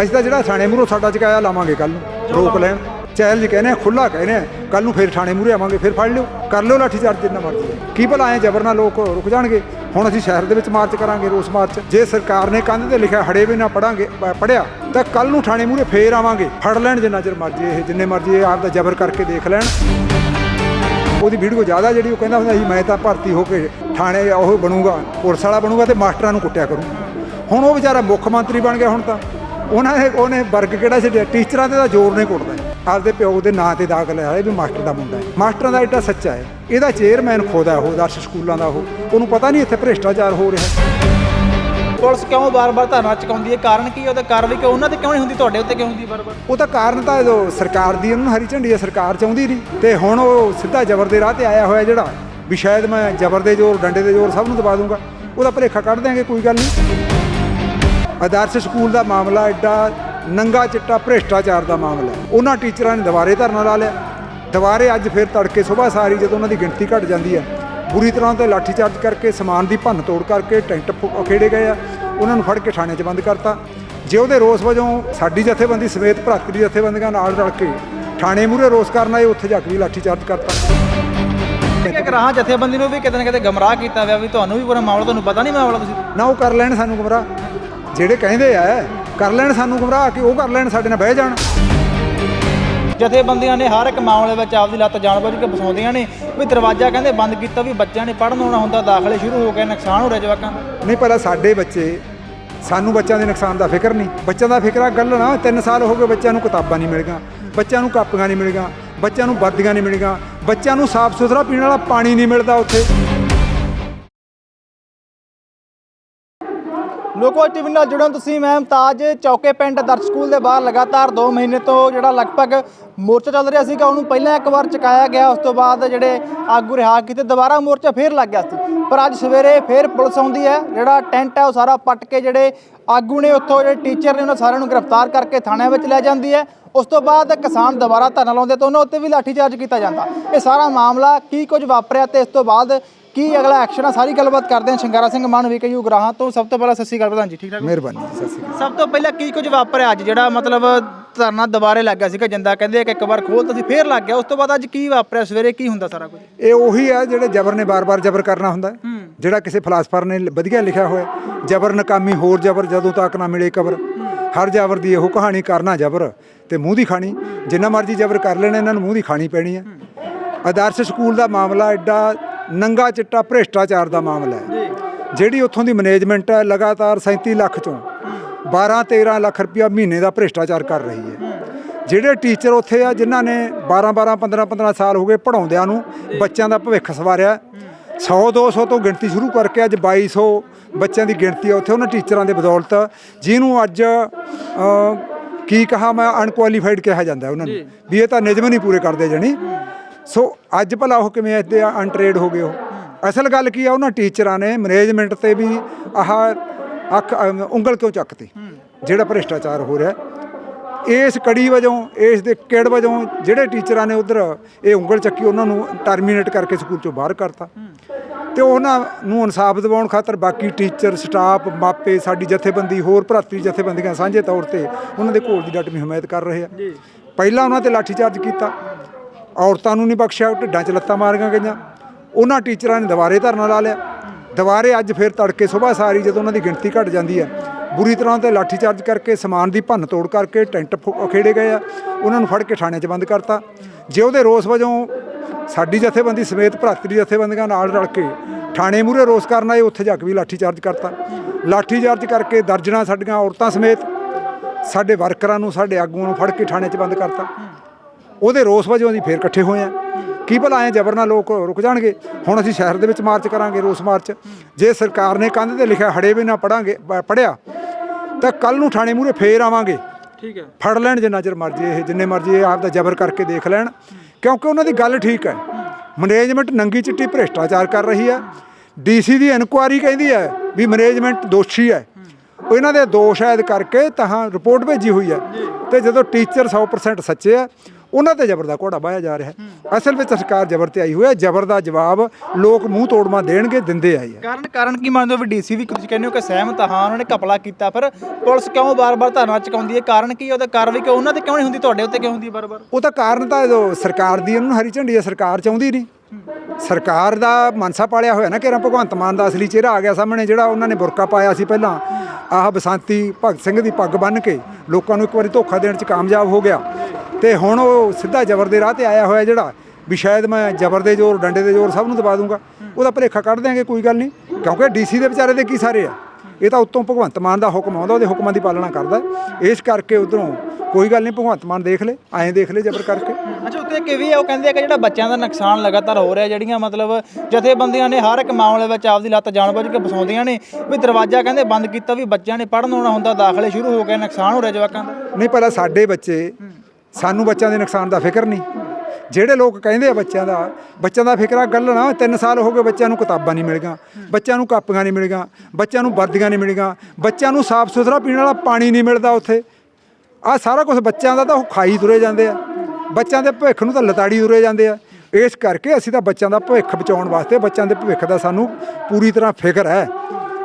ਅਸੀਂ ਤਾਂ ਜਿਹੜਾ ਥਾਣੇ ਮੂਹਰੋਂ ਸਾਡਾ ਚਕਾਇਆ ਲਾਵਾਂਗੇ ਕੱਲ ਨੂੰ, ਰੋਕ ਲੈਣ। ਚੈਲੰਜ ਕਹਿੰਦੇ ਆ ਖੁੱਲਾ ਕਹਿੰਦੇ ਆ ਕੱਲ ਨੂੰ ਫਿਰ ਥਾਣੇ ਮੂਹਰੇ ਆਵਾਂਗੇ, ਫਿਰ ਫੜ ਲਿਓ। ਕਰ ਲਿਓ ਲਾਠੀ ਚਾਰਜ ਜਿੰਨਾ ਮਰਜ਼ੀ। ਕੀ ਭਲਾ ਐ ਜ਼ਬਰ ਨਾਲ ਲੋਕ ਰੁਕ ਜਾਣਗੇ? ਹੁਣ ਅਸੀਂ ਸ਼ਹਿਰ ਦੇ ਵਿੱਚ ਮਾਰਚ ਕਰਾਂਗੇ, ਰੋਸ ਮਾਰਚ। ਜੇ ਸਰਕਾਰ ਨੇ ਕੰਧ ਤੇ ਲਿਖਿਆ, ਹੜੇ ਵੀ ਨਾ ਪੜਾਂਗੇ ਪੜਿਆ, ਤਾਂ ਕੱਲ ਨੂੰ ਥਾਣੇ ਮੂਹਰੇ ਫੇਰ ਆਵਾਂਗੇ। ਫੜ ਲੈਣ ਜਿੰਨਾ ਚਿਰ ਮਰਜ਼ੀ ਇਹ, ਜਿੰਨੇ ਮਰਜ਼ੀ ਇਹ ਆਪ ਦਾ ਜ਼ਬਰ ਕਰਕੇ ਦੇਖ ਲੈਣ। ਉਹਦੀ ਵੀਡੀਓ ਜ਼ਿਆਦਾ ਜਿਹੜੀ ਉਹ ਕਹਿੰਦਾ ਹੁੰਦਾ ਸੀ, ਮੈਂ ਤਾਂ ਭਰਤੀ ਹੋ ਕੇ ਥਾਣੇ ਉਹ ਬਣੂਗਾ, ਪੁਲਿਸ ਵਾਲਾ ਬਣੂਗਾ ਤੇ ਮਾਸਟਰਾਂ ਨੂੰ ਕੁੱਟਿਆ ਕਰੂੰ। ਹੁਣ ਉਹ ਵਿਚਾਰਾ ਮੁੱਖ ਮੰਤਰੀ ਬਣ ਗਿਆ ਹੁਣ ਤਾਂ। ਉਹਨਾਂ ਨੇ ਉਹਨੇ ਵਰਗ ਕਿਹੜਾ ਛੱਡਿਆ ਟੀਚਰਾਂ ਤੇ ਤਾਂ ਜ਼ੋਰ ਨਹੀਂ ਕੁੱਟਦਾ ਆਪਦੇ ਪਿਓ ਦੇ ਨਾਂ ਤੇ ਦਾਖਲ ਹੈ ਵੀ ਮਾਸਟਰ ਦਾ ਮੁੰਡਾ ਹੈ। ਮਾਸਟਰਾਂ ਦਾ ਐਡਾ ਸੱਚਾ ਹੈ। ਇਹਦਾ ਚੇਅਰਮੈਨ ਖੁਦ ਹੈ ਉਹ ਦਰਸ਼ ਸਕੂਲਾਂ ਦਾ ਉਹ। ਉਹਨੂੰ ਪਤਾ ਨਹੀਂ ਇੱਥੇ ਭ੍ਰਿਸ਼ਟਾਚਾਰ ਹੋ ਰਿਹਾ। ਪੁਲਿਸ ਕਿਉਂ ਬਾਰ-ਬਾਰ ਧਰਨਾ ਚੁਕਾਉਂਦੀ ਹੈ? ਕਾਰਨ ਕੀ ਹੈ? ਉਹਦਾ ਕਾਰਵਾਈ ਕਿਉਂ ਉਹਨਾਂ ਤੇ ਕਿਉਂ ਨਹੀਂ ਹੁੰਦੀ? ਤੁਹਾਡੇ ਉੱਤੇ ਕਿਉਂ ਹੁੰਦੀ ਬਾਰ-ਬਾਰ ਉਹ ਤਾਂ ਕਾਰਨ ਤਾਂ ਜੋ ਸਰਕਾਰ ਦੀ ਉਹਨੂੰ ਹਰੀ ਝੰਡੀ ਹੈ ਸਰਕਾਰ ਚਾਹੁੰਦੀ ਨਹੀਂ। ਤੇ ਹੁਣ ਉਹ ਸਿੱਧਾ ਜ਼ਬਰ ਦੇ ਰਾਹ ਤੇ ਆਇਆ ਹੋਇਆ ਜਿਹੜਾ ਵੀ ਸ਼ਾਇਦ ਮੈਂ ਜ਼ਬਰ ਦੇ ਜ਼ੋਰ ਡੰਡੇ ਦੇ ਜ਼ੋਰ ਸਭ ਨੂੰ ਦਬਾ ਦੂੰਗਾ। ਉਹਦਾ ਭਲੇਖਾ ਕੱਢ ਦਿਆਂਗੇ ਕੋਈ ਗੱਲ ਨਹੀਂ। ਆਦਰਸ਼ ਸਕੂਲ ਦਾ ਮਾਮਲਾ ਐਡਾ ਨੰਗਾ ਚਿੱਟਾ ਭ੍ਰਿਸ਼ਟਾਚਾਰ ਦਾ ਮਾਮਲਾ ਉਹਨਾਂ ਟੀਚਰਾਂ ਨੇ ਦੁਬਾਰੇ ਧਰਨਾ ਲਾ ਲਿਆ। ਦੁਬਾਰੇ ਅੱਜ ਫਿਰ ਤੜਕੇ ਸਵੇਰ ਸਾਰੀ ਜਦੋਂ ਉਹਨਾਂ ਦੀ ਗਿਣਤੀ ਘਟ ਜਾਂਦੀ ਹੈ ਬੁਰੀ ਤਰ੍ਹਾਂ ਤੇ ਲਾਠੀ ਚਾਰਜ ਕਰਕੇ ਸਮਾਨ ਦੀ ਭੰਨ ਤੋੜ ਕਰਕੇ ਟੈਂਟ ਖੇੜੇ ਗਏ ਆ। ਉਹਨਾਂ ਨੂੰ ਫੜ ਕੇ ਥਾਣੇ 'ਚ ਬੰਦ ਕਰਤਾ। ਜੇ ਉਹਦੇ ਰੋਸ ਵਜੋਂ ਸਾਡੀ ਜਥੇਬੰਦੀ ਸਮੇਤ ਭਰਾਤਰੀ ਜਥੇਬੰਦੀਆਂ ਨਾਲ ਰਲ ਕੇ ਥਾਣੇ ਮੂਹਰੇ ਰੋਸ ਕਰਨ ਆਏ ਉੱਥੇ ਜਾ ਕੇ ਵੀ ਲਾਠੀ ਚਾਰਜ ਕਰਤਾ। ਕਿ ਗਰਾਹਾਂ ਜਥੇਬੰਦੀ ਨੂੰ ਵੀ ਕਿਤੇ ਨਾ ਕਿਤੇ ਗਮਰਾਹ ਕੀਤਾ ਹੋਇਆ ਵੀ ਤੁਹਾਨੂੰ ਵੀ ਪੂਰਾ ਮਾਮਲਾ ਤੁਹਾਨੂੰ ਪਤਾ ਨਹੀਂ ਮਾਮਲਾ ਤੁਸੀਂ? ਨਾ ਉਹ ਕਰ ਲੈਣ ਸਾਨੂੰ ਗੁੰਮਰਾਹ। ਜਿਹੜੇ ਕਹਿੰਦੇ ਆ ਕਰ ਲੈਣ ਸਾਨੂੰ ਗੁੰਮਰਾਹ ਕਿ ਉਹ ਕਰ ਲੈਣ ਸਾਡੇ ਨਾਲ ਬਹਿ ਜਾਣ। ਜਥੇਬੰਦੀਆਂ ਨੇ ਹਰ ਇੱਕ ਮਾਮਲੇ ਵਿੱਚ ਆਪਦੀ ਲੱਤ ਜਾਣਬੁੱਝ ਕੇ ਫਸਾਉਂਦੀਆਂ ਨੇ। ਵੀ ਦਰਵਾਜ਼ਾ ਕਹਿੰਦੇ ਬੰਦ ਕੀਤਾ ਵੀ ਬੱਚਿਆਂ ਨੇ ਪੜ੍ਹਨ ਆਉਣਾ ਹੁੰਦਾ ਦਾਖਲੇ ਸ਼ੁਰੂ ਹੋ ਗਏ ਨੁਕਸਾਨ ਹੋ ਰਿਹਾ ਜਵਾਕਾਂ ਦਾ। ਨਹੀਂ ਪਹਿਲਾਂ ਸਾਡੇ ਬੱਚੇ ਸਾਨੂੰ ਬੱਚਿਆਂ ਦੇ ਨੁਕਸਾਨ ਦਾ ਫਿਕਰ ਨਹੀਂ। ਬੱਚਿਆਂ ਦਾ ਫਿਕਰ ਆ ਗੱਲ ਨਾ 3 ਸਾਲ ਹੋ ਗਏ ਬੱਚਿਆਂ ਨੂੰ ਕਿਤਾਬਾਂ ਨਹੀਂ ਮਿਲੀਆਂ ਬੱਚਿਆਂ ਨੂੰ ਕਾਪੀਆਂ ਨਹੀਂ ਮਿਲੀਆਂ ਬੱਚਿਆਂ ਨੂੰ ਵਰਦੀਆਂ ਨਹੀਂ ਮਿਲੀਆਂ ਬੱਚਿਆਂ ਨੂੰ ਸਾਫ਼ ਸੁਥਰਾ ਪੀਣ ਵਾਲਾ ਪਾਣੀ ਨਹੀਂ ਮਿਲਦਾ ਉੱਥੇ। ਲੋਕੋ ਟੀਵੀ ਨਾਲ ਜੁੜੋ ਤੁਸੀਂ, ਮੈਂ ਮੁਮਤਾਜ ਚੌਕੇ ਪਿੰਡ ਦਰਸ਼ ਸਕੂਲ ਦੇ ਬਾਹਰ ਲਗਾਤਾਰ 2 ਮਹੀਨੇ ਤੋਂ ਜਿਹੜਾ ਲਗਭਗ ਮੋਰਚਾ ਚੱਲ ਰਿਹਾ ਸੀਗਾ, ਉਹਨੂੰ ਪਹਿਲਾਂ ਇੱਕ ਵਾਰ ਚੁਕਾਇਆ ਗਿਆ, ਉਸ ਤੋਂ ਬਾਅਦ ਜਿਹੜੇ ਆਗੂ ਰਿਹਾ ਕੀਤੇ, ਦੁਬਾਰਾ ਮੋਰਚਾ ਫੇਰ ਲੱਗ ਗਿਆ ਸੀ। ਪਰ ਅੱਜ ਸਵੇਰੇ ਫੇਰ ਪੁਲਿਸ ਆਉਂਦੀ ਹੈ, ਜਿਹੜਾ ਟੈਂਟ ਹੈ, ਉਹ ਸਾਰਾ ਪੱਟ ਕੇ ਜਿਹੜੇ ਆਗੂ ਨੇ, ਉੱਥੋਂ ਜਿਹੜੇ ਟੀਚਰ ਨੇ, ਉਹਨਾਂ ਸਾਰਿਆਂ ਨੂੰ ਗ੍ਰਿਫਤਾਰ ਕਰਕੇ ਥਾਣਿਆਂ ਵਿੱਚ ਲੈ ਜਾਂਦੀ ਹੈ। ਉਸ ਤੋਂ ਬਾਅਦ ਕਿਸਾਨ ਦੁਬਾਰਾ ਧਰਨਾ ਲਾਉਂਦੇ ਤਾਂ ਉਹਨਾਂ ਉੱਤੇ ਵੀ ਲਾਠੀਚਾਰਜ ਕੀਤਾ ਜਾਂਦਾ। ਇਹ ਸਾਰਾ ਮਾਮਲਾ ਕੀ ਕੁਝ ਵਾਪਰਿਆ ਤੇ ਇਸ ਤੋਂ ਬਾਅਦ ਕੀ ਅਗਲਾ ਐਕਸ਼ਨ ਆ? ਸਾਰੀ ਗੱਲਬਾਤ ਕਰਦੇ ਹਾਂ। ਸ਼ੰਗਾਰਾ ਸਿੰਘ ਮਾਨ ਵੀਕਯੂ ਗਰਾਹਾਂ ਤੋਂ। ਸਭ ਤੋਂ ਪਹਿਲਾਂ ਸ਼੍ਰੀ ਅਕਾਲ ਪ੍ਰਧਾਨ ਜੀ ਠੀਕ ਠਾਕ ਮਿਹਰਬਾਨੀ ਜੀ ਸਤਿ ਸ਼੍ਰੀ ਅਕਾਲ। ਸਭ ਤੋਂ ਪਹਿਲਾਂ ਕੀ ਕੁਝ ਵਾਪਰਿਆ ਅੱਜ? ਜਿਹੜਾ ਮਤਲਬ ਧਰਨਾ ਦੁਬਾਰੇ ਲੱਗ ਸੀਗਾ ਜਿੰਦਾ ਕਹਿੰਦੇ ਕਿ ਇੱਕ ਵਾਰ ਖੋਲ੍ਹ ਤੁਸੀਂ ਫੇਰ ਲੱਗ ਗਿਆ। ਉਸ ਤੋਂ ਬਾਅਦ ਅੱਜ ਕੀ ਵਾਪਰਿਆ? ਸਵੇਰੇ ਕੀ ਹੁੰਦਾ ਸਾਰਾ ਕੁਝ? ਇਹ ਉਹੀ ਹੈ ਜਿਹੜੇ ਜ਼ਬਰ ਨੇ ਬਾਰ-ਬਾਰ ਜ਼ਬਰ ਕਰਨਾ ਹੁੰਦਾ। ਹੈ। ਜਿਹੜਾ ਕਿਸੇ ਫਲਸਫਰ ਨੇ ਵਧੀਆ ਲਿਖਿਆ ਹੋਇਆ। ਜ਼ਬਰ ਨਕਾਮੀ ਹੋਰ ਜ਼ਬਰ ਜਦੋਂ ਤੱਕ ਨਾ ਮਿਲੇ ਕਬਰ ਹਰ ਜ਼ਬਰ ਦੀ ਇਹੋ ਕਹਾਣੀ ਕਰਨਾ ਜ਼ਬਰ ਤੇ ਮੂੰਹ ਦੀ ਖਾਣੀ। ਜਿੰਨਾ ਮਰਜ਼ੀ ਜ਼ਬਰ ਕਰ ਲੈਣ ਇਹਨਾਂ ਨੂੰ ਮੂੰਹ ਦੀ ਖਾਣੀ ਪੈਣੀ ਹੈ ਆਦਰਸ਼ ਸਕੂਲ ਦਾ ਮਾਮਲਾ ਐਡਾ ਨੰਗਾ ਚਿੱਟਾ ਭ੍ਰਿਸ਼ਟਾਚਾਰ ਦਾ ਮਾਮਲਾ ਹੈ। ਜਿਹੜੀ ਉੱਥੋਂ ਦੀ ਮੈਨੇਜਮੈਂਟ ਹੈ ਲਗਾਤਾਰ 37 ਲੱਖ ਚੋਂ 12-13 ਲੱਖ ਰੁਪਇਆ ਮਹੀਨੇ ਦਾ ਭ੍ਰਿਸ਼ਟਾਚਾਰ ਕਰ ਰਹੀ ਹੈ। ਜਿਹੜੇ ਟੀਚਰ ਉੱਥੇ ਆ ਜਿਨ੍ਹਾਂ ਨੇ 12-12 15-15 ਸਾਲ ਹੋ ਗਏ ਪੜਾਉਂਦਿਆਂ ਨੂੰ ਬੱਚਿਆਂ ਦਾ ਭਵਿੱਖ ਸਵਾਰਿਆ। 100-200 ਤੋਂ ਗਿਣਤੀ ਸ਼ੁਰੂ ਕਰਕੇ ਅੱਜ 2200 ਬੱਚਿਆਂ ਦੀ ਗਿਣਤੀ ਆ ਉੱਥੇ ਉਹਨਾਂ ਟੀਚਰਾਂ ਦੇ ਬਦੌਲਤ। ਜਿਹਨੂੰ ਅੱਜ ਕੀ ਕਹਾ ਮੈਂ ਅਨਕੁਆਲੀਫਾਈਡ ਕਿਹਾ ਜਾਂਦਾ ਉਹਨਾਂ ਨੂੰ। ਵੀ ਇਹ ਤਾਂ ਨਿਯਮ ਨਹੀਂ ਪੂਰੇ ਕਰਦੇ ਜਣੀ। ਸੋ ਅੱਜ ਭਲਾ ਉਹ ਕਿਵੇਂ ਇੱਥੇ ਅਨਟ੍ਰੇਡ ਹੋ ਗਏ ਉਹ। ਅਸਲ ਗੱਲ ਕੀ ਆ ਉਹਨਾਂ ਟੀਚਰਾਂ ਨੇ ਮੈਨੇਜਮੈਂਟ ਤੇ ਵੀ ਆਹ ਅੱਖ ਉਂਗਲ ਕਿਉਂ ਚੱਕਤੀ? ਜਿਹੜਾ ਭ੍ਰਿਸ਼ਟਾਚਾਰ ਹੋ ਰਿਹਾ। ਇਸ ਕੜੀ ਵਜੋਂ ਇਸ ਦੇ ਕਿੜ ਵਜੋਂ ਜਿਹੜੇ ਟੀਚਰਾਂ ਨੇ ਉਧਰ ਇਹ ਉਂਗਲ ਚੱਕੀ ਉਹਨਾਂ ਨੂੰ ਟਰਮੀਨੇਟ ਕਰਕੇ ਸਕੂਲ ਚੋਂ ਬਾਹਰ ਕਰਤਾ ਤੇ ਉਹਨਾਂ ਨੂੰ ਇਨਸਾਫ ਦਿਵਾਉਣ ਖਾਤਰ ਬਾਕੀ ਟੀਚਰ ਸਟਾਫ ਮਾਪੇ ਸਾਡੀ ਜਥੇਬੰਦੀ ਹੋਰ ਭਰਾਤਰੀ ਜਥੇਬੰਦੀਆਂ ਸਾਂਝੇ ਤੌਰ ਤੇ ਉਹਨਾਂ ਦੇ ਘੋਲ ਦੀ ਡਟਵੀਂ ਹਮਾਇਤ ਕਰ ਰਹੇ ਆ। ਪਹਿਲਾਂ ਉਹਨਾਂ ਤੇ ਲਾਠੀਚਾਰਜ ਕੀਤਾ। ਔਰਤਾਂ ਨੂੰ ਨਹੀਂ ਬਖਸ਼ਿਆ ਢਿੱਡਾਂ 'ਚ ਲੱਤਾਂ ਮਾਰੀਆਂ ਗਈਆਂ। ਉਹਨਾਂ ਟੀਚਰਾਂ ਨੇ ਦੁਬਾਰੇ ਧਰਨਾ ਲਾ ਲਿਆ। ਦੁਬਾਰੇ ਅੱਜ ਫਿਰ ਤੜਕੇ ਸਵੇਰ ਸਾਰੀ ਜਦੋਂ ਉਹਨਾਂ ਦੀ ਗਿਣਤੀ ਘਟ ਜਾਂਦੀ ਹੈ, ਬੁਰੀ ਤਰ੍ਹਾਂ ਤੇ ਲਾਠੀਚਾਰਜ ਕਰਕੇ ਸਮਾਨ ਦੀ ਭੰਨ ਤੋੜ ਕਰਕੇ ਟੈਂਟ ਫੁ- ਖੇੜੇ ਗਏ ਆ। ਉਹਨਾਂ ਨੂੰ ਫੜ ਕੇ ਥਾਣੇ 'ਚ ਬੰਦ ਕਰਤਾ। ਜੇ ਉਹਦੇ ਰੋਸ ਵਜੋਂ ਸਾਡੀ ਜਥੇਬੰਦੀ ਸਮੇਤ ਭਰਾਤਰੀ ਜਥੇਬੰਦੀਆਂ ਨਾਲ ਰਲ ਕੇ ਥਾਣੇ ਮੂਹਰੇ ਰੋਸ ਕਰਨ ਆਏ, ਉੱਥੇ ਜਾ ਕੇ ਵੀ ਲਾਠੀਚਾਰਜ ਕਰਤਾ। ਲਾਠੀਚਾਰਜ ਕਰਕੇ ਦਰਜਨਾਂ ਸਾਡੀਆਂ ਔਰਤਾਂ ਸਮੇਤ ਸਾਡੇ ਵਰਕਰਾਂ ਨੂੰ, ਸਾਡੇ ਆਗੂਆਂ ਨੂੰ ਫੜ ਕੇ ਥਾਣੇ 'ਚ ਬੰਦ ਕਰਤਾ। ਉਹਦੇ ਰੋਸ ਵਜੋਂ ਅਸੀਂ ਫੇਰ ਇਕੱਠੇ ਹੋਏ ਆ ਕੀ ਭਲਾ ਐ ਜ਼ਬਰ ਨਾਲ ਲੋਕ ਰੁਕ ਜਾਣਗੇ? ਹੁਣ ਅਸੀਂ ਸ਼ਹਿਰ ਦੇ ਵਿੱਚ ਮਾਰਚ ਕਰਾਂਗੇ ਰੋਸ ਮਾਰਚ। ਜੇ ਸਰਕਾਰ ਨੇ ਕੰਧ ਤੇ ਲਿਖਿਆ ਹੜੇ ਵੀ ਨਾ ਪੜਾਂਗੇ ਪੜਿਆ ਤਾਂ ਕੱਲ ਨੂੰ ਥਾਣੇ ਮੂਹਰੇ ਫੇਰ ਆਵਾਂਗੇ। ਠੀਕ ਹੈ। ਫੜ ਲੈਣ ਜਿੰਨਾ ਚਿਰ ਮਰਜ਼ੀ ਇਹ ਜਿੰਨੇ ਮਰਜ਼ੀ ਇਹ ਆਪ ਦਾ ਜ਼ਬਰ ਕਰਕੇ ਦੇਖ ਲੈਣ। ਕਿਉਂਕਿ ਉਹਨਾਂ ਦੀ ਗੱਲ ਠੀਕ ਹੈ। ਮੈਨੇਜਮੈਂਟ ਨੰਗੀ ਚਿੱਟੀ ਭ੍ਰਿਸ਼ਟਾਚਾਰ ਕਰ ਰਹੀ ਹੈ। ਡੀਸੀ ਦੀ ਇਨਕੁਆਰੀ ਕਹਿੰਦੀ ਹੈ ਵੀ ਮੈਨੇਜਮੈਂਟ ਦੋਸ਼ੀ ਹੈ। ਉਹ ਇਹਨਾਂ ਦੇ ਦੋਸ਼ ਐਦ ਕਰਕੇ ਤਾਂ ਰਿਪੋਰਟ ਭੇਜੀ ਹੋਈ ਹੈ। ਤੇ ਜਦੋਂ ਟੀਚਰ 100% ਸੱਚੇ ਆ ਉਹਨਾਂ ਤੇ ਜ਼ਬਰ ਦਾ ਘੋੜਾ ਬਾਇਆ ਜਾ ਰਿਹਾ ਹੈ। ਅਸਲ ਵਿੱਚ ਸਰਕਾਰ ਜ਼ਬਰ ਤੇ ਆਈ ਹੋਈ ਹੈ। ਜ਼ਬਰ ਦਾ ਜਵਾਬ ਲੋਕ ਮੂੰਹ ਤੋੜਮਾ ਦੇਣਗੇ ਦਿੰਦੇ ਆਏ ਆ। ਕਾਰਨ ਕਾਰਨ ਕੀ ਮੰਨਦੇ ਹੋ? ਵੀ ਡੀਸੀ ਵੀ ਤੁਸੀਂ ਕਹਿੰਦੇ ਹੋ ਕਿ ਸਹਿਮਤ ਹਾਂ ਉਹਨਾਂ ਨੇ ਕਪਲਾ ਕੀਤਾ ਪਰ ਪੁਲਿਸ ਕਿਉਂ ਬਾਰ-ਬਾਰ ਧਰਨਾ ਚੁਕਾਉਂਦੀ ਹੈ? ਕਾਰਨ ਕੀ? ਉਹਦਾ ਕਾਰਵਾਈ ਕਿਉਂ ਉਹਨਾਂ ਤੇ ਕਿਉਂ ਨਹੀਂ ਹੁੰਦੀ? ਤੁਹਾਡੇ ਉੱਤੇ ਕਿਉਂ ਹੁੰਦੀ ਬਾਰ-ਬਾਰ ਉਹ ਤਾਂ ਕਾਰਨ ਤਾਂ ਜੋ ਸਰਕਾਰ ਦੀ ਉਹਨੂੰ ਹਰੀ ਝੰਡੀ ਹੈ ਸਰਕਾਰ ਚਾਹੁੰਦੀ ਨਹੀਂ। ਸਰਕਾਰ ਦਾ ਮਨਸਾ ਪਾਲਿਆ ਹੋਇਆ ਨਾ ਕਿ ਭਗਵੰਤ ਮਾਨ ਦਾ ਅਸਲੀ ਚਿਹਰਾ ਆ ਗਿਆ ਸਾਹਮਣੇ ਜਿਹੜਾ ਉਹਨਾਂ ਨੇ ਬੁਰਕਾ ਪਾਇਆ ਸੀ ਪਹਿਲਾਂ। ਆਹ ਬਸੰਤੀ ਭਗਤ ਸਿੰਘ ਦੀ ਪੱਗ ਬੰਨ੍ਹ ਕੇ ਲੋਕਾਂ ਨੂੰ ਇੱਕ ਵਾਰੀ ਧੋਖਾ ਦੇਣ 'ਚ ਕਾਮਯਾਬ ਹੋ ਗਿਆ। ਤੇ ਹੁਣ ਉਹ ਸਿੱਧਾ ਜ਼ਬਰ ਦੇ ਰਾਹ ਤੇ ਆਇਆ ਹੋਇਆ ਜਿਹੜਾ ਵੀ ਸ਼ਾਇਦ ਮੈਂ ਜ਼ਬਰ ਦੇ ਜ਼ੋਰ ਡੰਡੇ ਦੇ ਜ਼ੋਰ ਸਭ ਨੂੰ ਦਬਾ ਦੂੰਗਾ। ਉਹਦਾ ਭਲੇਖਾ ਕੱਢ ਦਿਆਂਗੇ ਕੋਈ ਗੱਲ ਨਹੀਂ। ਕਿਉਂਕਿ ਡੀਸੀ ਦੇ ਵਿਚਾਰੇ ਦੇ ਕੀ ਸਾਰੇ ਆ? ਇਹ ਤਾਂ ਉੱਤੋਂ ਭਗਵੰਤ ਮਾਨ ਦਾ ਹੁਕਮ ਆਉਂਦਾ ਉਹਦੇ ਹੁਕਮਾਂ ਦੀ ਪਾਲਣਾ ਕਰਦਾ। ਇਸ ਕਰਕੇ ਉਧਰੋਂ ਕੋਈ ਗੱਲ ਨਹੀਂ ਭਗਵੰਤ ਮਾਨ ਦੇਖ ਲੈ ਐਂ ਦੇਖ ਲੈ ਜ਼ਬਰ ਕਰਕੇ। ਅੱਛਾ ਉੱਤੇ ਇੱਕ ਇਹ ਵੀ ਹੈ ਉਹ ਕਹਿੰਦੇ ਆ ਕਿ ਜਿਹੜਾ ਬੱਚਿਆਂ ਦਾ ਨੁਕਸਾਨ ਲਗਾਤਾਰ ਹੋ ਰਿਹਾ ਜਿਹੜੀਆਂ ਮਤਲਬ ਜਥੇਬੰਦੀਆਂ ਨੇ ਹਰ ਇੱਕ ਮਾਮਲੇ ਵਿੱਚ ਆਪਦੀ ਲੱਤ ਜਾਣਬੁੱਝ ਕੇ ਫਸਾਉਂਦੀਆਂ ਨੇ ਵੀ ਦਰਵਾਜ਼ਾ ਕਹਿੰਦੇ ਬੰਦ ਕੀਤਾ ਵੀ ਬੱਚਿਆਂ ਨੇ ਪੜ੍ਹਨ ਆਉਣਾ ਹੁੰਦਾ ਦਾਖਲੇ ਸ਼ੁਰੂ ਹੋ ਗਏ ਨੁਕਸਾਨ ਹੋ ਰਿਹਾ ਜਵਾਕਾਂ ਦਾ। ਨਹੀਂ ਪਹਿਲਾਂ ਸਾਡੇ ਬੱਚੇ ਸਾਨੂੰ ਬੱਚਿਆਂ ਦੇ ਨੁਕਸਾਨ ਦਾ ਫਿਕਰ ਨਹੀਂ। ਜਿਹੜੇ ਲੋਕ ਕਹਿੰਦੇ ਆ ਬੱਚਿਆਂ ਦਾ ਬੱਚਿਆਂ ਦਾ ਫਿਕਰ ਆ ਗੱਲ ਨਾ 3 ਸਾਲ ਹੋ ਗਏ ਬੱਚਿਆਂ ਨੂੰ ਕਿਤਾਬਾਂ ਨਹੀਂ ਮਿਲੀਆਂ ਬੱਚਿਆਂ ਨੂੰ ਕਾਪੀਆਂ ਨਹੀਂ ਮਿਲੀਆਂ ਬੱਚਿਆਂ ਨੂੰ ਵਰਦੀਆਂ ਨਹੀਂ ਮਿਲੀਆਂ ਬੱਚਿਆਂ ਨੂੰ ਸਾਫ਼ ਸੁਥਰਾ ਪੀਣ ਵਾਲਾ ਪਾਣੀ ਨਹੀਂ ਮਿਲਦਾ ਉੱਥੇ। ਆ ਸਾਰਾ ਕੁਝ ਬੱਚਿਆਂ ਦਾ ਤਾਂ ਉਹ ਖਾਈ ਤੁਰੇ ਜਾਂਦੇ ਆ। ਬੱਚਿਆਂ ਦੇ ਭਵਿੱਖ ਨੂੰ ਤਾਂ ਲਤਾੜੀ ਤੁਰੇ ਜਾਂਦੇ ਆ। ਇਸ ਕਰਕੇ ਅਸੀਂ ਤਾਂ ਬੱਚਿਆਂ ਦਾ ਭਵਿੱਖ ਬਚਾਉਣ ਵਾਸਤੇ ਬੱਚਿਆਂ ਦੇ ਭਵਿੱਖ ਦਾ ਸਾਨੂੰ ਪੂਰੀ ਤਰ੍ਹਾਂ ਫਿਕਰ ਹੈ।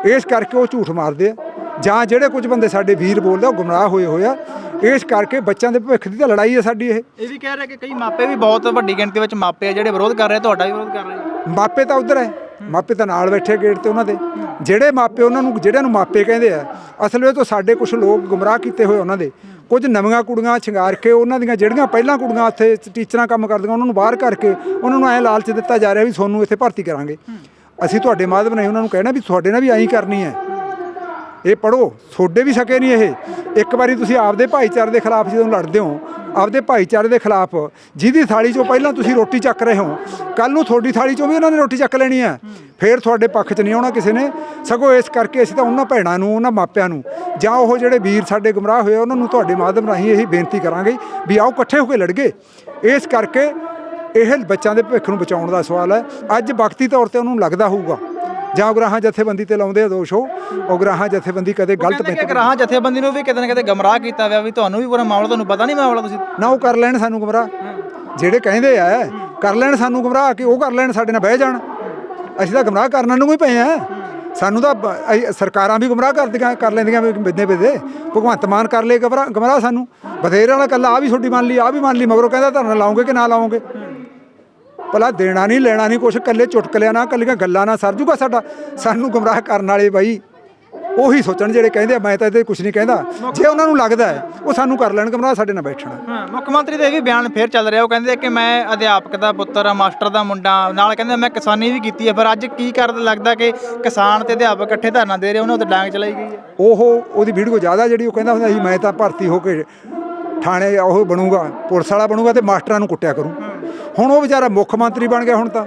ਇਸ ਕਰਕੇ ਉਹ ਝੂਠ ਮਾਰਦੇ ਆ। ਜਾਂ ਜਿਹੜੇ ਕੁਝ ਬੰਦੇ ਸਾਡੇ ਵੀਰ ਬੋਲਦੇ ਆ, ਉਹ ਗੁੰਮਰਾਹ ਹੋਏ ਹੋਏ ਆ ਇਸ ਕਰਕੇ ਬੱਚਿਆਂ ਦੇ ਭਵਿੱਖ ਦੀ ਤਾਂ ਲੜਾਈ ਹੈ ਸਾਡੀ ਇਹ। ਇਹ ਵੀ ਕਹਿ ਰਿਹਾ ਕਿ ਕਈ ਮਾਪੇ ਵੀ ਬਹੁਤ ਵੱਡੀ ਗਿਣਤੀ ਵਿੱਚ ਮਾਪੇ ਆ ਜਿਹੜੇ ਵਿਰੋਧ ਕਰ ਰਹੇ ਤੁਹਾਡਾ ਵੀ ਵਿਰੋਧ ਕਰ ਰਹੇ। ਮਾਪੇ ਤਾਂ ਉਧਰ ਹੈ। ਮਾਪੇ ਤਾਂ ਨਾਲ ਬੈਠੇ ਗੇਟ ਤੇ ਉਹਨਾਂ ਦੇ। ਜਿਹੜੇ ਮਾਪੇ ਉਹਨਾਂ ਨੂੰ ਜਿਹੜਿਆਂ ਨੂੰ ਮਾਪੇ ਕਹਿੰਦੇ ਆ ਅਸਲ ਵਿੱਚ ਤਾਂ ਸਾਡੇ ਕੁਝ ਲੋਕ ਗੁੰਮਰਾਹ ਕੀਤੇ ਹੋਏ ਉਹਨਾਂ ਦੇ। ਕੁਝ ਨਵੀਆਂ ਕੁੜੀਆਂ ਸ਼ਿੰਗਾਰ ਕੇ ਉਹਨਾਂ ਦੀਆਂ ਜਿਹੜੀਆਂ ਪਹਿਲਾਂ ਕੁੜੀਆਂ ਉੱਥੇ ਟੀਚਰਾਂ ਕੰਮ ਕਰਦੀਆਂ ਉਹਨਾਂ ਨੂੰ ਬਾਹਰ ਕਰਕੇ ਉਹਨਾਂ ਨੂੰ ਐਂ ਲਾਲਚ ਦਿੱਤਾ ਜਾ ਰਿਹਾ ਵੀ ਤੁਹਾਨੂੰ ਇੱਥੇ ਭਰਤੀ ਕਰਾਂਗੇ। ਅਸੀਂ ਤੁਹਾਡੇ ਮਾਧਵ ਨਹੀਂ ਉਹਨਾਂ ਨੂੰ ਕਹਿਣਾ ਵੀ ਤੁਹਾਡੇ ਨਾਲ ਵੀ ਐਂ ਹੀ ਕਰਨੀ ਹੈ। ਇਹ ਪੜੋ ਤੁਹਾਡੇ ਵੀ ਸਕੇ ਨਹੀਂ ਇਹ। ਇੱਕ ਵਾਰੀ ਤੁਸੀਂ ਆਪਦੇ ਭਾਈਚਾਰੇ ਦੇ ਖਿਲਾਫ ਜਦੋਂ ਲੜਦੇ ਹੋ, ਆਪਦੇ ਭਾਈਚਾਰੇ ਦੇ ਖਿਲਾਫ ਜਿਹਦੀ ਥਾਲੀ ਚੋਂ ਪਹਿਲਾਂ ਤੁਸੀਂ ਰੋਟੀ ਚੱਕ ਰਹੇ ਹੋ ਕੱਲ ਨੂੰ ਤੁਹਾਡੀ ਥਾਲੀ ਚੋਂ ਵੀ ਉਹਨਾਂ ਨੇ ਰੋਟੀ ਚੱਕ ਲੈਣੀ ਹੈ। ਫੇਰ ਤੁਹਾਡੇ ਪੱਖ 'ਚ ਨਹੀਂ ਆਉਣਾ ਕਿਸੇ ਨੇ। ਸਗੋਂ ਇਸ ਕਰਕੇ ਅਸੀਂ ਤਾਂ ਉਹਨਾਂ ਭੈਣਾਂ ਨੂੰ, ਉਹਨਾਂ ਮਾਪਿਆਂ ਨੂੰ ਜਾਂ ਉਹ ਜਿਹੜੇ ਵੀਰ ਸਾਡੇ ਗੁੰਮਰਾਹ ਹੋਏ ਉਹਨਾਂ ਨੂੰ ਤੁਹਾਡੇ ਮਾਧਿਅਮ ਰਾਹੀਂ ਇਹੀ ਬੇਨਤੀ ਕਰਾਂਗੇ ਵੀ ਆਓ ਇਕੱਠੇ ਹੋ ਕੇ ਲੜਗੇ। ਇਸ ਕਰਕੇ ਇਹ ਬੱਚਿਆਂ ਦੇ ਭਵਿੱਖ ਨੂੰ ਬਚਾਉਣ ਦਾ ਸਵਾਲ ਹੈ। ਅੱਜ ਵਕਤੀ ਤੌਰ ਤੇ ਉਹਨੂੰ ਲੱਗਦਾ ਹੋਊਗਾ। ਜਾਂ ਉਗਰਾਹਾਂ ਜਥੇਬੰਦੀ ਤੇ ਲਾਉਂਦੇ ਆ ਦੋਸ਼ ਉਹ ਉਗਰਾਹਾਂ ਜਥੇਬੰਦੀ ਕਦੇ ਗਲਤ ਕਹਿੰਦੇ ਕਿ ਪੈਂਤੀ ਗ੍ਰਾਹਾਂ ਜਥੇਬੰਦੀ ਨੂੰ ਵੀ ਕਿਤੇ ਨਾ ਕਿਤੇ ਗਮਰਾਹ ਕੀਤਾ ਹੋਇਆ ਵੀ ਤੁਹਾਨੂੰ ਵੀ ਪੂਰਾ ਮਾਮਲਾ ਤੁਹਾਨੂੰ ਪਤਾ ਨਹੀਂ ਮਾਮਲਾ ਤੁਸੀਂ। ਨਾ ਉਹ ਕਰ ਲੈਣ ਸਾਨੂੰ ਗੁੰਮਰਾਹ। ਜਿਹੜੇ ਕਹਿੰਦੇ ਆ ਕਰ ਲੈਣ ਸਾਨੂੰ ਗੁੰਮਰਾਹ ਕਿ ਉਹ ਕਰ ਲੈਣ ਸਾਡੇ ਨਾਲ ਬਹਿ ਜਾਣ। ਅਸੀਂ ਤਾਂ ਗੁੰਮਰਾਹ ਕਰਨ ਨੂੰ ਹੀ ਪਏ ਆ। ਸਾਨੂੰ ਤਾਂ ਬ- ਅਸੀਂ- ਸਰਕਾਰਾਂ ਵੀ ਗੁੰਮਰਾਹ ਕਰਦੀਆਂ ਕਰ ਲੈਂਦੀਆਂ ਵੀ ਬਿੱਦੇ ਬਿੱਦੇ। ਭਗਵੰਤ ਮਾਨ ਕਰ ਲੇ ਗੁੰਮਰਾਹ ਗੁੰਮਰਾਹ ਸਾਨੂੰ। ਬਥੇਰੇ ਵਾਲਾ ਕੱਲਾ ਆ ਵੀ ਛੋਟੀ ਮੰਨ ਲਈ ਆ ਵੀ ਮੰਨ ਲਈ ਮਗਰੋਂ ਕਹਿੰਦਾ ਧਰਨਾ ਲਾਉਂਗੇ ਕਿ ਨਾ ਲਾਉਂਗੇ? ਭਲਾ ਦੇਣਾ ਨਹੀਂ ਲੈਣਾ ਨਹੀਂ ਕੁਛ ਕੱਲੇ ਚੁਟਕਲਿਆਂ ਨਾਲ ਕੱਲੀਆਂ ਗੱਲਾਂ ਨਾਲ ਸਰ ਜੂਗਾ ਸਾਡਾ। ਸਾਨੂੰ ਗੁੰਮਰਾਹ ਕਰਨ ਵਾਲੇ ਬਾਈ ਉਹੀ ਸੋਚਣ ਜਿਹੜੇ ਕਹਿੰਦੇ ਆ, ਮੈਂ ਤਾਂ ਇਹਦੇ ਕੁਝ ਨਹੀਂ ਕਹਿੰਦਾ। ਜੇ ਉਹਨਾਂ ਨੂੰ ਲੱਗਦਾ ਹੈ ਉਹ ਸਾਨੂੰ ਕਰ ਲੈਣ ਗੁੰਮਰਾਹ ਸਾਡੇ ਨਾਲ ਬੈਠਣਾ। ਹਾਂ ਮੁੱਖ ਮੰਤਰੀ ਦੇ ਇਹ ਵੀ ਬਿਆਨ ਫੇਰ ਚੱਲ ਰਿਹਾ ਉਹ ਕਹਿੰਦੇ ਕਿ ਮੈਂ ਅਧਿਆਪਕ ਦਾ ਪੁੱਤਰ ਆ ਮਾਸਟਰ ਦਾ ਮੁੰਡਾ ਨਾਲ ਕਹਿੰਦੇ ਮੈਂ ਕਿਸਾਨੀ ਵੀ ਕੀਤੀ ਹੈ ਪਰ ਅੱਜ ਕੀ ਕਰਨ ਲੱਗਦਾ ਕਿ ਕਿਸਾਨ ਤੇ ਅਧਿਆਪਕ ਇਕੱਠੇ ਧਰਨਾ ਦੇ ਰਹੇ ਉਹਨਾਂ ਉੱਤੇ ਡਾਂਗ ਚਲਾਈ ਗਈ ਹੈ। ਉਹ ਉਹਦੀ ਵੀਡੀਓ ਜ਼ਿਆਦਾ ਜਿਹੜੀ ਉਹ ਕਹਿੰਦਾ ਹੁੰਦਾ ਸੀ ਮੈਂ ਤਾਂ ਭਰਤੀ ਹੋ ਕੇ ਥਾਣੇ ਉਹ ਬਣੂਗਾ ਪੁਲਿਸ ਵਾਲਾ ਬਣੂਗਾ ਤੇ ਮਾਸਟਰਾਂ ਨੂੰ ਕੁੱਟਿਆ ਕਰੂੰ। ਹੁਣ ਉਹ ਵਿਚਾਰਾ ਮੁੱਖ ਮੰਤਰੀ ਬਣ ਗਿਆ ਹੁਣ ਤਾਂ।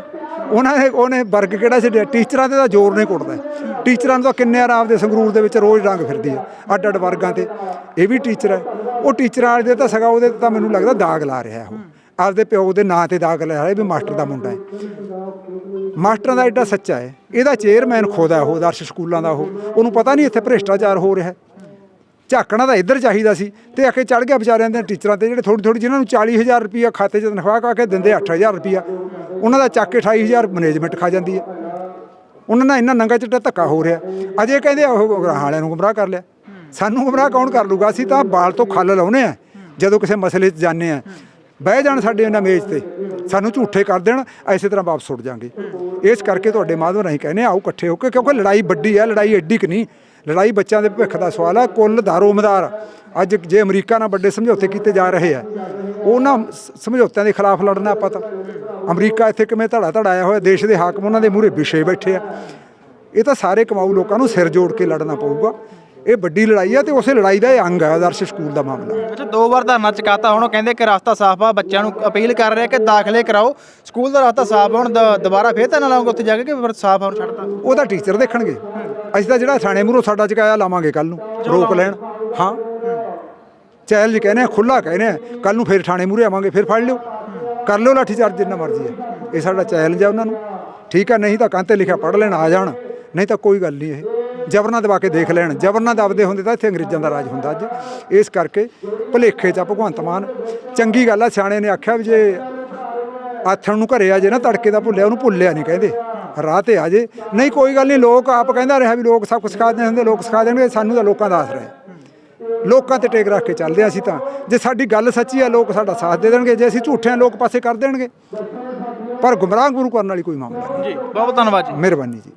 ਉਹਨਾਂ ਨੇ ਉਹਨੇ ਵਰਗ ਕਿਹੜਾ ਛੱਡਿਆ ਟੀਚਰਾਂ ਤੇ ਤਾਂ ਜ਼ੋਰ ਨਹੀਂ ਕੁੱਟਦਾ। ਟੀਚਰਾਂ ਨੂੰ ਤਾਂ ਕਿੰਨੇ ਆਰਾਮ ਦੇ ਸੰਗਰੂਰ ਦੇ ਵਿੱਚ ਰੋਜ਼ ਰੰਗ ਫਿਰਦੀ ਆ ਅੱਡ ਅੱਡ ਵਰਗਾਂ ਤੇ। ਇਹ ਵੀ ਟੀਚਰ ਹੈ। ਉਹ ਟੀਚਰਾਂ ਵਾਲੇ ਦੇ ਤਾਂ ਸਗਾ ਉਹਦੇ ਤਾਂ ਮੈਨੂੰ ਲੱਗਦਾ ਦਾਗ ਲਾ ਰਿਹਾ ਉਹ। ਆਪਦੇ ਪਿਓ ਦੇ ਨਾਂ ਤੇ ਦਾਗ ਲਾ ਰਿਹਾ ਵੀ ਮਾਸਟਰ ਦਾ ਮੁੰਡਾ ਹੈ। ਮਾਸਟਰਾਂ ਦਾ ਐਡਾ ਸੱਚਾ ਹੈ। ਇਹਦਾ ਚੇਅਰਮੈਨ ਖੁਦ ਹੈ ਉਹ ਆਦਰਸ਼ ਸਕੂਲਾਂ ਦਾ ਉਹ। ਉਹਨੂੰ ਪਤਾ ਨਹੀਂ ਇੱਥੇ ਭ੍ਰਿਸ਼ਟਾਚਾਰ ਹੋ ਰਿਹਾ। ਝਾਕਣਾ ਤਾਂ ਇੱਧਰ ਚਾਹੀਦਾ ਸੀ ਤੇ ਆਖੇ ਚੜ ਗਿਆ ਵਿਚਾਰਿਆਂ ਦੇ ਟੀਚਰਾਂ ਤੇ ਜਿਹੜੇ ਥੋੜੀ ਥੋੜੀ ਜਿਨ੍ਹਾਂ ਨੂੰ 40000 ਰੁਪਇਆ ਖਾਤੇ 'ਚ ਤਨਖਾਹ ਕਾ ਕੇ ਦਿੰਦੇ 8000 ਰੁਪਇਆ ਉਹਨਾਂ ਦਾ ਚੱਕ ਕੇ 28000 ਮੈਨੇਜਮੈਂਟ ਖਾ ਜਾਂਦੀ ਹੈ। ਉਹਨਾਂ ਨਾਲ ਇੰਨਾ ਨੰਗਾ ਚਿੱਟਾ ਧੱਕਾ ਹੋ ਰਿਹਾ। ਅਜੇ ਕਹਿੰਦੇ ਆ ਉਹ ਗੁਮਰਾਹ ਵਾਲਿਆਂ ਨੂੰ ਗੁੰਮਰਾਹ ਕਰ ਲਿਆ। ਸਾਨੂੰ ਗੁੰਮਰਾਹ ਕੌਣ ਕਰ ਲੂਗਾ? ਅਸੀਂ ਤਾਂ ਬਾਲ ਤੋਂ ਖੱਲ ਲਾਉਨੇ ਆ ਜਦੋਂ ਕਿਸੇ ਮਸਲੇ 'ਚ ਜਾਂਦੇ ਆ ਬਹਿ ਜਾਣ ਸਾਡੇ ਇਹਨਾਂ ਮੇਜ਼ ਤੇ। ਸਾਨੂੰ ਝੂਠੇ ਕਰ ਦੇਣ ਐਸੇ ਤਰ੍ਹਾਂ ਵਾਪਸ ਉੱਡ ਜਾਾਂਗੇ। ਇਸ ਕਰਕੇ ਤੁਹਾਡੇ ਮਾਧਵ ਰਾਹੀਂ ਕਹਿੰਦੇ ਆ, ਆਓ ਇਕੱਠੇ ਹੋ ਕੇ ਕਿਉਂਕਿ ਲੜਾਈ ਵੱਡੀ ਹੈ ਲੜਾਈ ਐਡੀ ਕਿ ਨਹੀਂ। ਲੜਾਈ ਬੱਚਿਆਂ ਦੇ ਭਵਿੱਖ ਦਾ ਸਵਾਲ ਹੈ ਕੁੱਲ ਦਾਰੋਮਦਾਰ ਅੱਜ ਜੇ ਅਮਰੀਕਾ ਨਾਲ ਵੱਡੇ ਸਮਝੌਤੇ ਕੀਤੇ ਜਾ ਰਹੇ ਆ ਉਹਨਾਂ ਸਮਝੌਤਿਆਂ ਦੇ ਖਿਲਾਫ ਲੜਨਾ ਆਪਾਂ ਤਾਂ ਅਮਰੀਕਾ ਇੱਥੇ ਕਿਵੇਂ ਧੜਾ ਧੜਾ ਆਇਆ ਹੋਇਆ ਦੇਸ਼ ਦੇ ਹਾਕਮ ਉਹਨਾਂ ਦੇ ਮੂਹਰੇ ਵਿਛੇ ਬੈਠੇ ਆ। ਇਹ ਤਾਂ ਸਾਰੇ ਕਮਾਊ ਲੋਕਾਂ ਨੂੰ ਸਿਰ ਜੋੜ ਕੇ ਲੜਨਾ ਪਊਗਾ। ਇਹ ਵੱਡੀ ਲੜਾਈ ਆ ਤੇ ਉਸੇ ਲੜਾਈ ਦਾ ਇਹ ਅੰਗ ਹੈ ਆਦਰਸ਼ ਸਕੂਲ ਦਾ ਮਾਮਲਾ। ਅੱਛਾ ਦੋ ਵਾਰ ਧਰਨਾ ਚੁਕਾਤਾ ਹੁਣ ਉਹ ਕਹਿੰਦੇ ਕਿ ਰਸਤਾ ਸਾਫ਼ ਆ ਬੱਚਿਆਂ ਨੂੰ ਅਪੀਲ ਕਰ ਰਹੇ ਕਿ ਦਾਖਲੇ ਕਰਾਓ। ਸਕੂਲ ਦਾ ਰਸਤਾ ਸਾਫ਼ ਹੁਣ ਦੁਬਾਰਾ ਫੇਰ ਧਰਨਾ ਲਾਉਂਗੇ ਉੱਥੇ ਜਾ ਕੇ ਕਿ ਸਾਫ਼ ਹੁਣ ਛੱਡਤਾ? ਉਹਦਾ ਟੀਚਰ ਦੇਖਣਗੇ। ਅਸੀਂ ਤਾਂ ਜਿਹੜਾ ਥਾਣੇ ਮੂਹਰੋਂ ਸਾਡਾ ਚਕਾਇਆ ਲਾਵਾਂਗੇ ਕੱਲ ਨੂੰ ਰੋਕ ਲੈਣ। ਹਾਂ। ਚੈਲੰਜ ਕਹਿੰਦੇ ਆ ਖੁੱਲਾ ਕਹਿੰਦੇ ਆ ਕੱਲ ਨੂੰ ਫੇਰ ਥਾਣੇ ਮੂਹਰੇ ਆਵਾਂਗੇ ਫੇਰ ਫੜ ਲਿਓ। ਕਰ ਲਿਓ ਲਾਠੀ ਚਾਰਜ ਜਿੰਨਾ ਮਰਜ਼ੀ ਹੈ। ਇਹ ਸਾਡਾ ਚੈਲੰਜ ਹੈ ਉਹਨਾਂ ਨੂੰ। ਠੀਕ ਹੈ ਨਹੀਂ ਤਾਂ ਕੰਤੇ ਲਿਖਿਆ ਪੜ ਲੈਣ ਆ ਜਾਣ। ਨਹੀਂ ਤਾਂ ਕੋਈ ਗੱਲ ਨਹੀਂ ਇਹ। ਜ਼ਬਰ ਨਾਲ ਦਬਾ ਕੇ ਦੇਖ ਲੈਣ। ਜ਼ਬਰ ਨਾਲ ਦਬਦੇ ਹੁੰਦੇ ਤਾਂ ਇੱਥੇ ਅੰਗਰੇਜ਼ਾਂ ਦਾ ਰਾਜ ਹੁੰਦਾ ਅੱਜ। ਇਸ ਕਰਕੇ ਭੁਲੇਖੇ 'ਚ ਆ ਭਗਵੰਤ ਮਾਨ। ਚੰਗੀ ਗੱਲ ਆ ਸਿਆਣੇ ਨੇ ਆਖਿਆ ਵੀ ਜੇ ਆਥਣ ਨੂੰ ਘਰੇ ਆ ਜੇ ਨਾ ਤੜਕੇ ਦਾ ਭੁੱਲਿਆ ਉਹਨੂੰ ਭੁੱਲਿਆ ਨਹੀਂ ਕਹਿੰਦੇ। ਰਾਹ ਤੇ ਆ ਜੇ। ਨਹੀਂ ਕੋਈ ਗੱਲ ਨਹੀਂ ਲੋਕ ਆਪ ਕਹਿੰਦਾ ਰਿਹਾ ਵੀ ਲੋਕ ਸਭ ਕੁਝ ਸਿਖਾ ਦਿੰਦੇ ਹੁੰਦੇ ਲੋਕ ਸਿਖਾ ਦੇਣਗੇ ਸਾਨੂੰ ਤਾਂ ਲੋਕਾਂ ਦਾ ਆਸਰਾ ਹੈ। ਲੋਕਾਂ ਤੇ ਟੇਕ ਰੱਖ ਕੇ ਚੱਲਦੇ ਅਸੀਂ ਤਾਂ। ਜੇ ਸਾਡੀ ਗੱਲ ਸੱਚੀ ਆ ਲੋਕ ਸਾਡਾ ਸਾਥ ਦੇ ਦੇਣਗੇ। ਜੇ ਅਸੀਂ ਝੂਠੇ ਆ ਲੋਕ ਪਾਸੇ ਕਰ ਦੇਣਗੇ। ਪਰ ਗੁੰਮਰਾਹ ਗੁਰੂ ਕਰਨ ਵਾਲੀ ਕੋਈ ਮਾਮਲਾ ਨਹੀਂ। ਜੀ ਬਹੁਤ ਧੰਨਵਾਦ ਜੀ। ਮਿਹਰਬਾਨੀ ਜੀ।